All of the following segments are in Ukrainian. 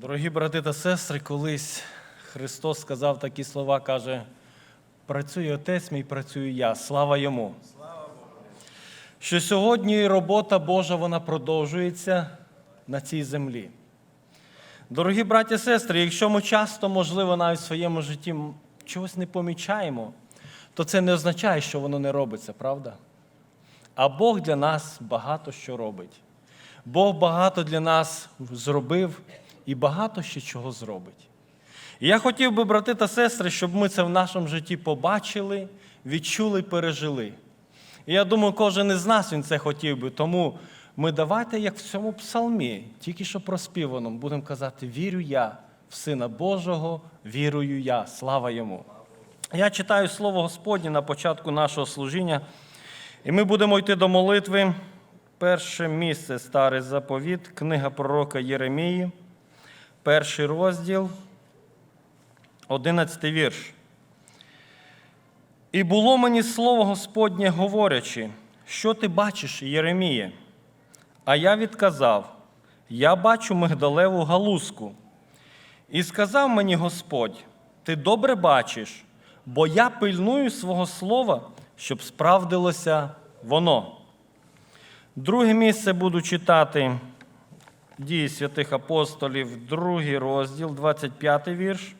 Дорогі брати та сестри, колись Христос сказав такі слова, каже: працює Отець мій, працюю я, слава йому. Що сьогодні робота Божа вона продовжується на цій землі. Дорогі браті і сестри, якщо ми часто, можливо, навіть в своєму житті чогось не помічаємо, то це не означає, що воно не робиться, правда? А Бог для нас багато що робить. Бог багато для нас зробив і багато ще чого зробить. І я хотів би, брати та сестри, щоб ми це в нашому житті побачили, відчули, пережили. І я думаю, кожен із нас він це хотів би. Тому ми давайте, як в цьому псалмі, тільки що проспівано, будемо казати: вірю я в Сина Божого, вірую я, слава йому. Я читаю Слово Господнє на початку нашого служіння, і ми будемо йти до молитви. Перше місце Старий заповіт, книга пророка Єремії, перший розділ, 11 вірш. І було мені слово Господнє, говорячи, що ти бачиш, Єреміє? А я відказав: Я бачу мигдалеву галузку. І сказав мені Господь: Ти добре бачиш, бо я пильную свого слова, щоб справдилося воно. Друге місце буду читати дії святих апостолів, другий розділ, 25 вірш.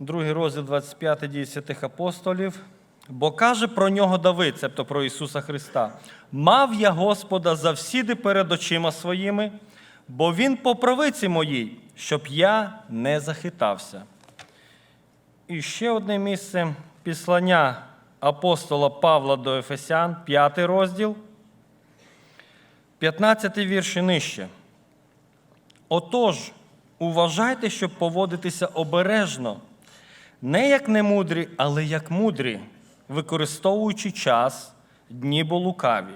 Другий розділ 25 дії святих апостолів. Бо каже про нього Давид, тобто про Ісуса Христа: Мав я Господа завсіди перед очима своїми, бо Він по правиці моїй, щоб я не захитався. І ще одне місце післання апостола Павла до Ефесян, 5 розділ, 15 вірш і нижче. Отож, уважайте, щоб поводитися обережно, не як немудрі, але як мудрі, використовуючи час, дні бо лукаві.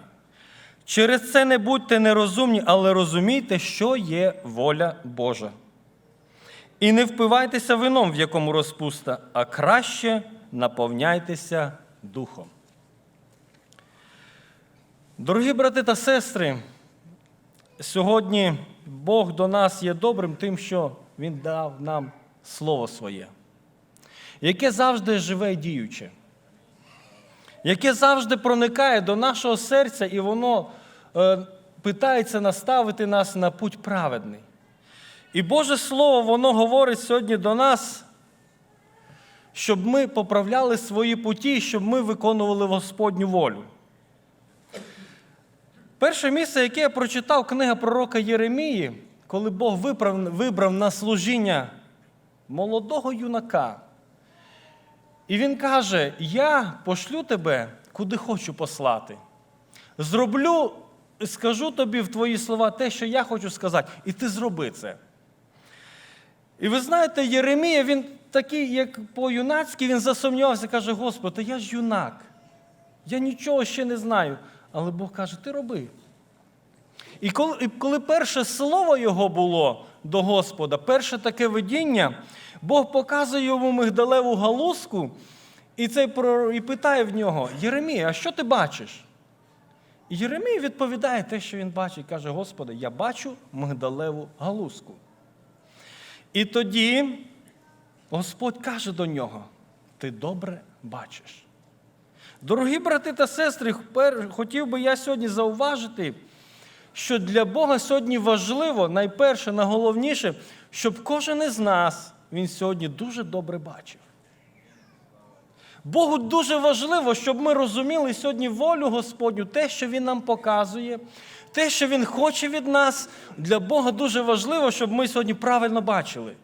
Через це не будьте нерозумні, але розумійте, що є воля Божа. І не впивайтеся вином, в якому розпуста, а краще наповняйтеся духом. Дорогі брати та сестри, сьогодні Бог до нас є добрим тим, що Він дав нам Слово Своє, яке завжди живе і діюче, яке завжди проникає до нашого серця, і воно е, питається наставити нас на путь праведний. І Боже Слово, воно говорить сьогодні до нас, щоб ми поправляли свої путі, щоб ми виконували Господню волю. Перше місце, яке я прочитав, книга пророка Єремії, коли Бог вибрав, на служіння молодого юнака. І він каже: Я пошлю тебе, куди хочу послати. Зроблю, скажу тобі в твої слова те, що я хочу сказати, і ти зроби це. І ви знаєте, Єремія, він такий, як по-юнацьки, він засумнівався, каже: Господи, я ж юнак. Я нічого ще не знаю. Але Бог каже, ти роби. І коли, і коли перше слово його було до Господа, перше таке видіння, Бог показує йому мигдалеву галузку і, цей, про- і питає в нього: Єремія, а що ти бачиш? І Єремій відповідає те, що він бачить, каже: Господи, я бачу мигдалеву галузку. І тоді Господь каже до нього: Ти добре бачиш. Дорогі брати та сестри, хотів би я сьогодні зауважити, що для Бога сьогодні важливо, найперше, найголовніше, щоб кожен із нас він сьогодні дуже добре бачив. Богу дуже важливо, щоб ми розуміли сьогодні волю Господню, те, що Він нам показує, те, що Він хоче від нас. Для Бога дуже важливо, щоб ми сьогодні правильно бачили.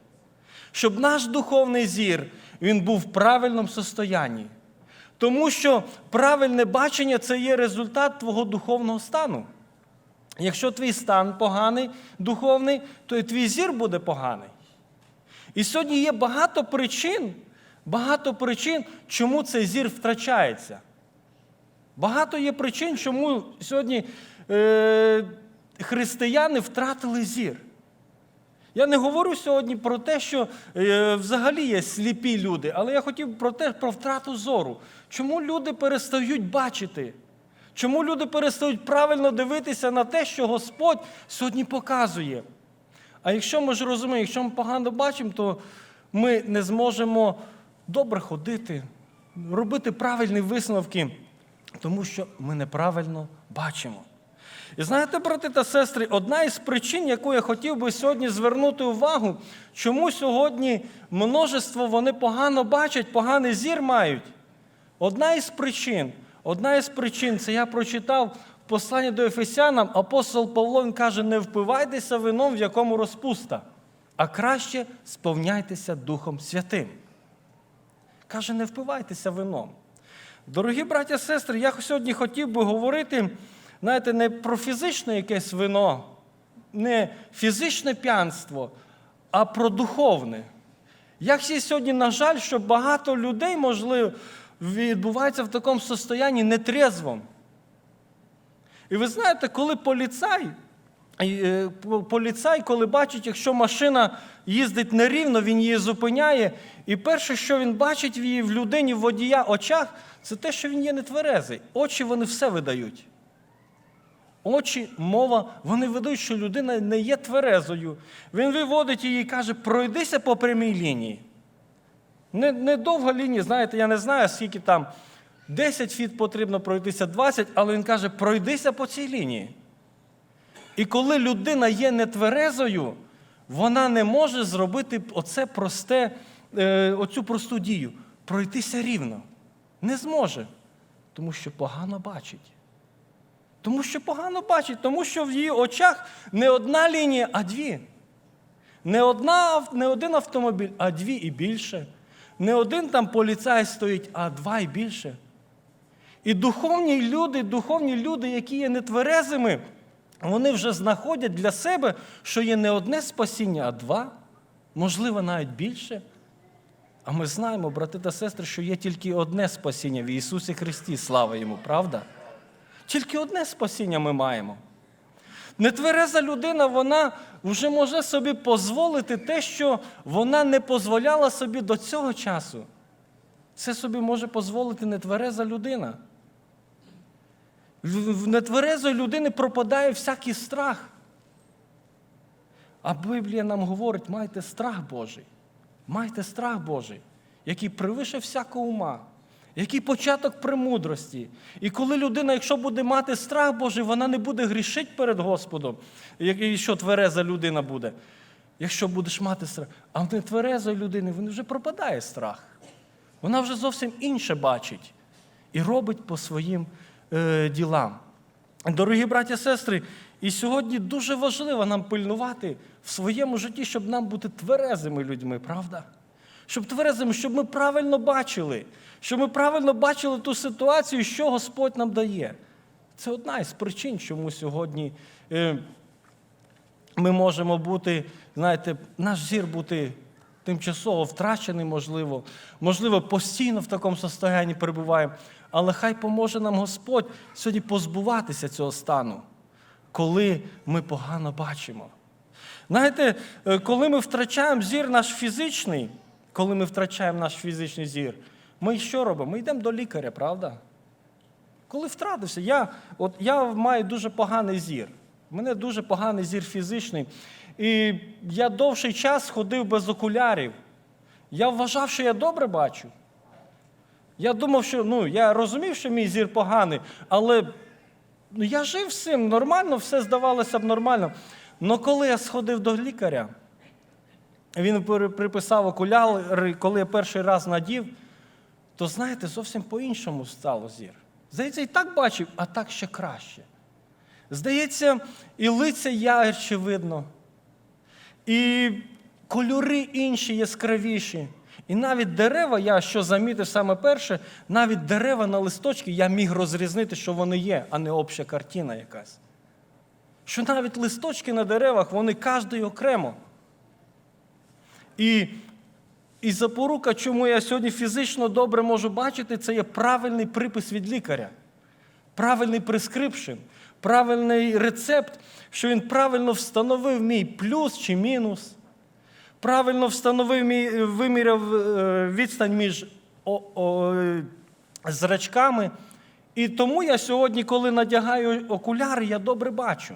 Щоб наш духовний зір він був в правильному состоянні. Тому що правильне бачення це є результат твого духовного стану. Якщо твій стан поганий, духовний, то і твій зір буде поганий. І сьогодні є багато причин, багато причин, чому цей зір втрачається. Багато є причин, чому сьогодні е, християни втратили зір. Я не говорю сьогодні про те, що е, взагалі є сліпі люди, але я хотів про те, про втрату зору. Чому люди перестають бачити? Чому люди перестають правильно дивитися на те, що Господь сьогодні показує? А якщо ми ж розуміємо, якщо ми погано бачимо, то ми не зможемо добре ходити, робити правильні висновки, тому що ми неправильно бачимо. І знаєте, брати та сестри, одна із причин, яку я хотів би сьогодні звернути увагу, чому сьогодні множество вони погано бачать, поганий зір мають. Одна із причин, одна із причин, це я прочитав в посланні до Ефесянам, апостол Павло він каже: не впивайтеся вином, в якому розпуста, а краще сповняйтеся Духом Святим. Каже, не впивайтеся вином. Дорогі браття сестри, я сьогодні хотів би говорити, знаєте, не про фізичне якесь вино, не фізичне п'янство, а про духовне. Як ще сьогодні, на жаль, що багато людей, можливо, відбувається в такому состоянні нетрезвом. І ви знаєте, коли поліцай, е, поліцай, коли бачить, якщо машина їздить нерівно, він її зупиняє. І перше, що він бачить в її в людині, в водія очах, це те, що він є нетверезий. Очі вони все видають. Очі, мова, вони видають, що людина не є тверезою. Він виводить її і каже, пройдися по прямій лінії. Не, не лінія, знаєте, я не знаю, скільки там 10 фіт потрібно пройтися 20, але він каже, пройдися по цій лінії. І коли людина є нетверезою, вона не може зробити оце просте, е, оцю просту дію пройтися рівно. Не зможе, тому що погано бачить. Тому що погано бачить, тому що в її очах не одна лінія, а дві. Не, одна, не один автомобіль, а дві і більше. Не один там поліцай стоїть, а два і більше. І духовні люди, духовні люди, які є нетверезими, вони вже знаходять для себе, що є не одне спасіння, а два, можливо, навіть більше. А ми знаємо, брати та сестри, що є тільки одне спасіння в Ісусі Христі, слава Йому, правда? Тільки одне спасіння ми маємо. Нетвереза людина, вона вже може собі дозволити те, що вона не дозволяла собі до цього часу. Це собі може дозволити нетвереза людина. В нетверезої людини пропадає всякий страх. А Біблія нам говорить, майте страх Божий. Майте страх Божий, який превише всякого ума, який початок премудрості. І коли людина, якщо буде мати страх Божий, вона не буде грішити перед Господом, якщо твереза людина буде. Якщо будеш мати страх. А в нетверезої людини він вже пропадає страх. Вона вже зовсім інше бачить і робить по своїм е, ділам. Дорогі браті і сестри, і сьогодні дуже важливо нам пильнувати в своєму житті, щоб нам бути тверезими людьми, правда? Щоб тверезими, щоб ми правильно бачили, щоб ми правильно бачили ту ситуацію, що Господь нам дає. Це одна із причин, чому сьогодні е, ми можемо бути, знаєте, наш зір бути тимчасово втрачений, можливо, можливо, постійно в такому состоянні перебуваємо. Але хай поможе нам Господь сьогодні позбуватися цього стану, коли ми погано бачимо. Знаєте, е, коли ми втрачаємо зір наш фізичний, коли ми втрачаємо наш фізичний зір, ми що робимо? Ми йдемо до лікаря, правда? Коли втратився, я, от, я маю дуже поганий зір. У мене дуже поганий зір фізичний. І я довший час ходив без окулярів. Я вважав, що я добре бачу. Я думав, що ну, я розумів, що мій зір поганий, але ну, я жив з цим нормально, все здавалося б нормально. Але коли я сходив до лікаря, він приписав окуляри, коли я перший раз надів, то знаєте, зовсім по-іншому стало зір. Здається, і так бачив, а так ще краще. Здається, і лиця ярче видно, і кольори інші яскравіші. І навіть дерева, я що замітив саме перше, навіть дерева на листочки я міг розрізнити, що вони є, а не обща картина якась. Що навіть листочки на деревах, вони кожний окремо. І, і запорука, чому я сьогодні фізично добре можу бачити, це є правильний припис від лікаря, правильний прескрипшн, правильний рецепт, що він правильно встановив мій плюс чи мінус. Правильно встановив мій, виміряв е, відстань між о, о, зрачками. І тому я сьогодні, коли надягаю окуляри, я добре бачу.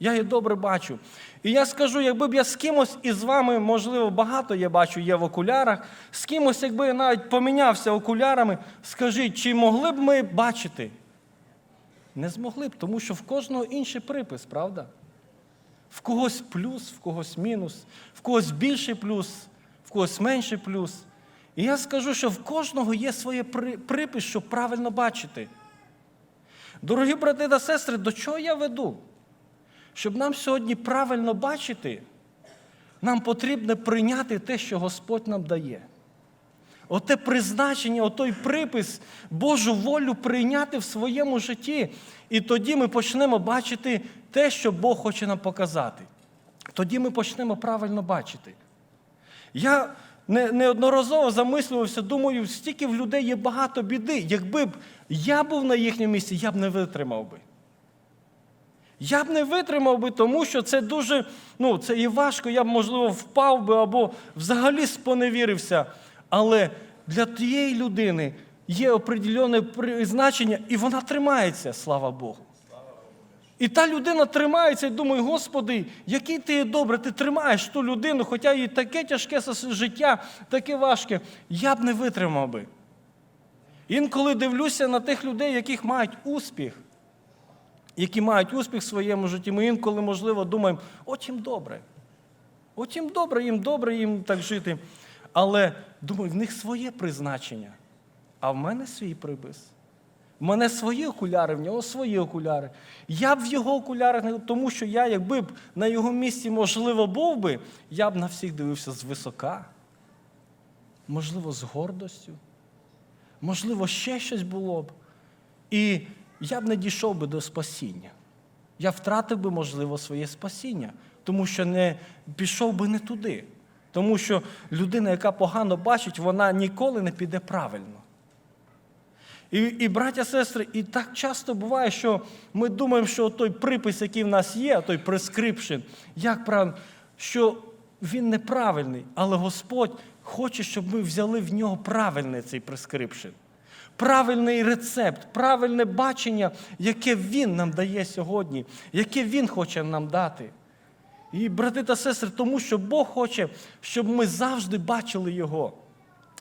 Я її добре бачу. І я скажу, якби б я з кимось із вами, можливо, багато я бачу, є в окулярах, з кимось, якби я навіть помінявся окулярами, скажіть, чи могли б ми бачити? Не змогли б, тому що в кожного інший припис, правда? В когось плюс, в когось мінус, в когось більший плюс, в когось менший плюс. І я скажу, що в кожного є своє припис, щоб правильно бачити. Дорогі брати та сестри, до чого я веду? Щоб нам сьогодні правильно бачити, нам потрібно прийняти те, що Господь нам дає. Оте призначення, отой припис, Божу волю прийняти в своєму житті. І тоді ми почнемо бачити те, що Бог хоче нам показати. Тоді ми почнемо правильно бачити. Я неодноразово замислювався, думаю, стільки в людей є багато біди. Якби б я був на їхньому місці, я б не витримав би. Я б не витримав би, тому що це дуже, ну, це і важко, я б, можливо, впав би або взагалі споневірився. Але для тієї людини є определене призначення, і вона тримається, слава Богу. І та людина тримається і думає, Господи, який ти є добрий, ти тримаєш ту людину, хоча їй таке тяжке життя, таке важке. Я б не витримав би. Інколи дивлюся на тих людей, яких мають успіх, які мають успіх в своєму житті, ми інколи, можливо, думаємо, от їм добре. От їм добре, їм добре їм так жити. Але думаю, в них своє призначення, а в мене свій припис. В мене свої окуляри, в нього свої окуляри. Я б в його окулярах, не тому що я, якби б на його місці, можливо, був би, я б на всіх дивився звисока, можливо, з гордостю, можливо, ще щось було б. І я б не дійшов би до спасіння. Я втратив би, можливо, своє спасіння, тому що не пішов би не туди. Тому що людина, яка погано бачить, вона ніколи не піде правильно. І, і браття, сестри, і так часто буває, що ми думаємо, що той припис, який в нас є, той прескрипшн, як правильно, що він неправильний, але Господь хоче, щоб ми взяли в нього правильний цей прескрипшн. Правильний рецепт, правильне бачення, яке Він нам дає сьогодні, яке Він хоче нам дати. І, брати та сестри, тому що Бог хоче, щоб ми завжди бачили Його.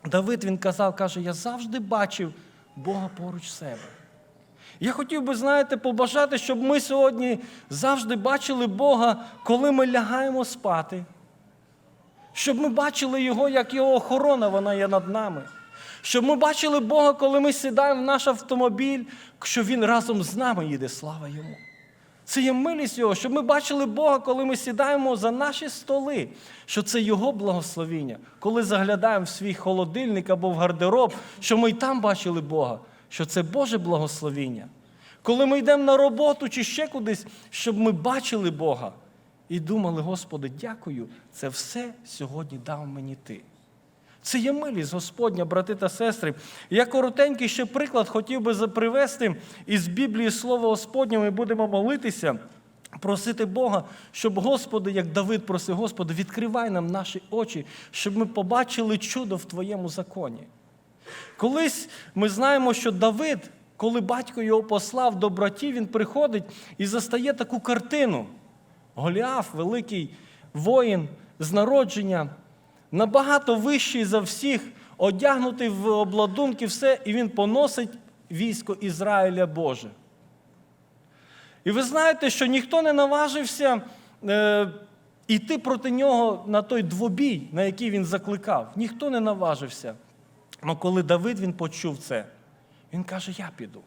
Давид він казав, каже, я завжди бачив Бога поруч себе. Я хотів би, знаєте, побажати, щоб ми сьогодні завжди бачили Бога, коли ми лягаємо спати. Щоб ми бачили Його, як Його охорона, вона є над нами. Щоб ми бачили Бога, коли ми сідаємо в наш автомобіль, що Він разом з нами їде, слава Йому. Це є милість Його, щоб ми бачили Бога, коли ми сідаємо за наші столи, що це Його благословіння. Коли заглядаємо в свій холодильник або в гардероб, що ми й там бачили Бога, що це Боже благословіння. Коли ми йдемо на роботу чи ще кудись, щоб ми бачили Бога і думали, Господи, дякую, це все сьогодні дав мені Ти. Це є милість Господня, брати та сестри. Я коротенький ще приклад хотів би привести із Біблії Слово Господнє. Ми будемо молитися, просити Бога, щоб Господи, як Давид просив, Господи, відкривай нам наші очі, щоб ми побачили чудо в Твоєму законі. Колись ми знаємо, що Давид, коли батько його послав до братів, він приходить і застає таку картину. Голіаф, великий воїн з народження, набагато вищий за всіх, одягнутий в обладунки, все, і він поносить військо Ізраїля Боже. І ви знаєте, що ніхто не наважився е, йти проти нього на той двобій, на який він закликав. Ніхто не наважився. Але коли Давид він почув це, він каже: Я піду.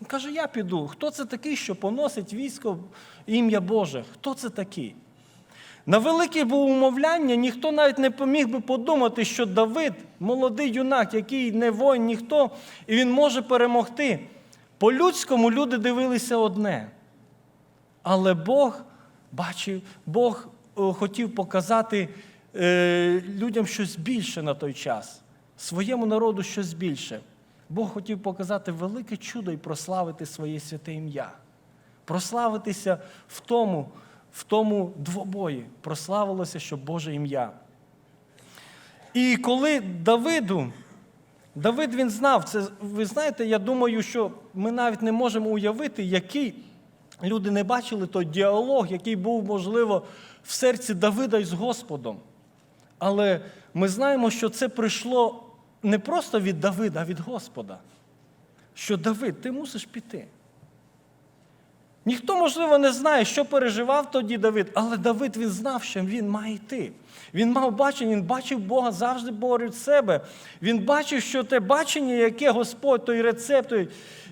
Він каже, я піду. Хто це такий, що поносить військо ім'я Боже? Хто це такий? На велике був умовляння, ніхто навіть не поміг би подумати, що Давид, молодий юнак, який не воїн, ніхто, і він може перемогти. По-людському люди дивилися одне. Але Бог бачив, Бог е, хотів показати е, людям щось більше на той час, своєму народу щось більше. Бог хотів показати велике чудо і прославити своє святе ім'я. Прославитися в тому, в тому двобої. Прославилося, що Боже ім'я. І коли Давиду Давид він знав це. Ви знаєте, я думаю, що ми навіть не можемо уявити, який люди не бачили той діалог, який був, можливо, в серці Давида із Господом. Але ми знаємо, що це прийшло не просто від Давида, а від Господа. Що Давид, ти мусиш піти. Ніхто, можливо, не знає, що переживав тоді Давид, але Давид він знав, що він має йти. Він мав бачення, він бачив Бога завжди поряд себе. Він бачив, що те бачення, яке Господь, той рецепт,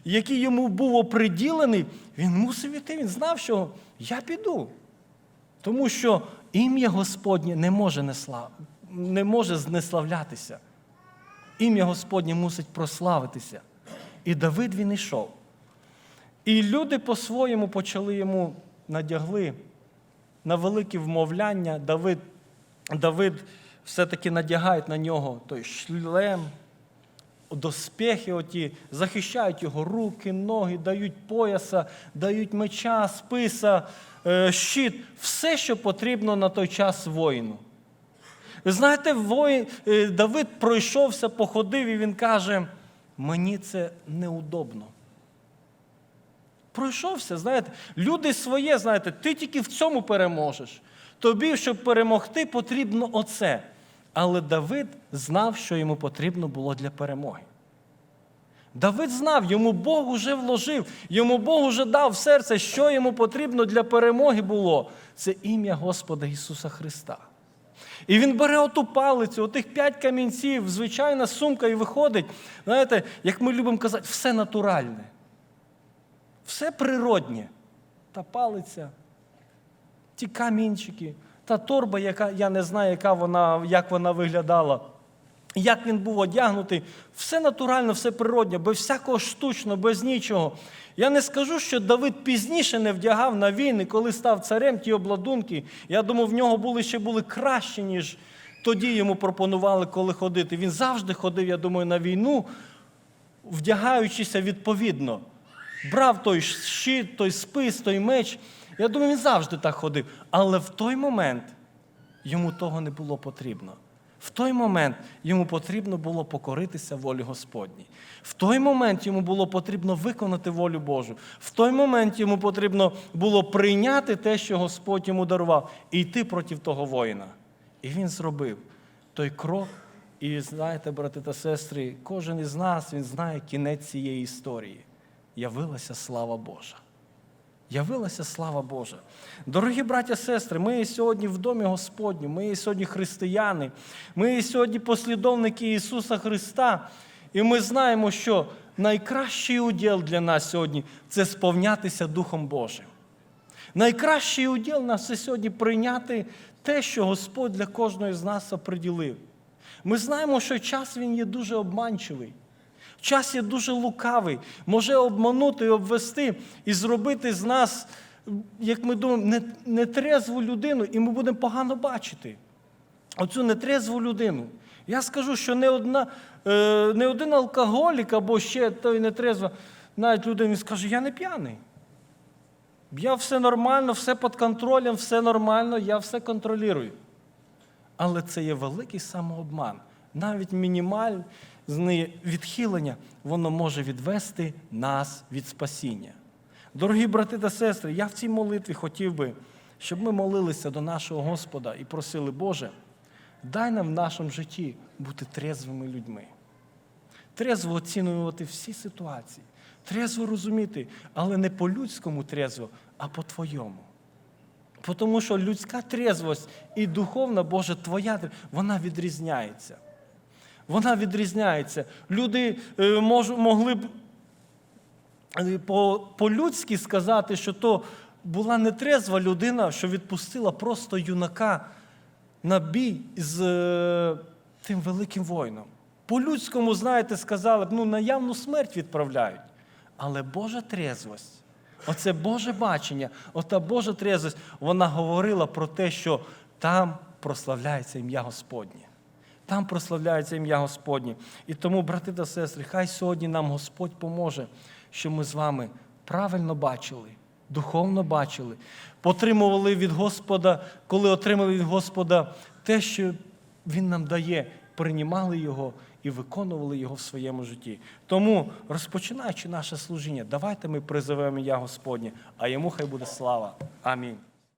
який йому був оприділений, він мусив іти. Він знав, що я піду. Тому що ім'я Господнє не може не, не може знеславлятися. Ім'я Господнє мусить прославитися. І Давид він йшов. І люди по-своєму почали йому надягли на великі вмовляння. Давид, Давид все-таки надягає на нього той шлем, доспехи оті, захищають його руки, ноги, дають пояса, дають меча, списа, е, щит, все, що потрібно на той час воїну. Знаєте, воїн, е, Давид пройшовся, походив, і він каже: мені це неудобно. Пройшовся, знаєте, люди своє, знаєте, ти тільки в цьому переможеш. Тобі, щоб перемогти, потрібно оце. Але Давид знав, що йому потрібно було для перемоги. Давид знав, йому Бог уже вложив, йому Бог уже дав в серце, що йому потрібно для перемоги було. Це ім'я Господа Ісуса Христа. І він бере оту палицю, отих п'ять камінців, звичайна сумка, і виходить. Знаєте, як ми любимо казати, все натуральне. Все природнє. Та палиця, ті камінчики, та торба, яка я не знаю, яка вона, як вона виглядала, як він був одягнутий, все натурально, все природнє, без всякого штучного, без нічого. Я не скажу, що Давид пізніше не вдягав на війни, коли став царем ті обладунки. Я думаю, в нього були ще були кращі, ніж тоді йому пропонували, коли ходити. Він завжди ходив, я думаю, на війну, вдягаючися відповідно брав той щит, той спис, той меч. Я думаю, він завжди так ходив. Але в той момент йому того не було потрібно. В той момент йому потрібно було покоритися волі Господній. В той момент йому було потрібно виконати волю Божу. В той момент йому потрібно було прийняти те, що Господь йому дарував, і йти проти того воїна. І він зробив той крок. І знаєте, брати та сестри, кожен із нас він знає кінець цієї історії явилася слава Божа. Явилася слава Божа. Дорогі браття сестри, ми сьогодні в домі Господню, ми сьогодні християни, ми сьогодні послідовники Ісуса Христа. І ми знаємо, що найкращий уділ для нас сьогодні це сповнятися Духом Божим. Найкращий уділ нас це сьогодні прийняти те, що Господь для кожного з нас оприділив. Ми знаємо, що час він є дуже обманчивий. Час є дуже лукавий, може обманути обвести і зробити з нас, як ми думаємо, нетрезву людину, і ми будемо погано бачити. Оцю нетрезву людину. Я скажу, що не одна, е, не один алкоголік або ще той нетрезво, навіть людина скаже, я не п'яний. Я все нормально, все під контролем, все нормально, я все контролюю. Але це є великий самообман. Навіть мінімальний відхилення, воно може відвести нас від спасіння. Дорогі брати та сестри, я в цій молитві хотів би, щоб ми молилися до нашого Господа і просили, Боже, дай нам в нашому житті бути трезвими людьми, трезво оцінювати всі ситуації, трезво розуміти, але не по-людському трезво, а по-твоєму. Тому що людська трезвость і духовна, Боже, Твоя, вона відрізняється. Вона відрізняється. Люди е, мож, могли б е, по-людськи сказати, що то була нетрезва людина, що відпустила просто юнака на бій з е, тим великим воїном. По-людському, знаєте, сказали б, ну, на явну смерть відправляють. Але Божа трезвость, оце Боже бачення, ота Божа трезвость, вона говорила про те, що там прославляється ім'я Господнє. Там прославляється ім'я Господнє. І тому, брати та сестри, хай сьогодні нам Господь поможе, щоб ми з вами правильно бачили, духовно бачили, потримували від Господа, коли отримали від Господа те, що Він нам дає, приймали його і виконували його в своєму житті. Тому, розпочинаючи наше служіння, давайте ми призовемо ім'я Господнє, а йому хай буде слава. Амінь.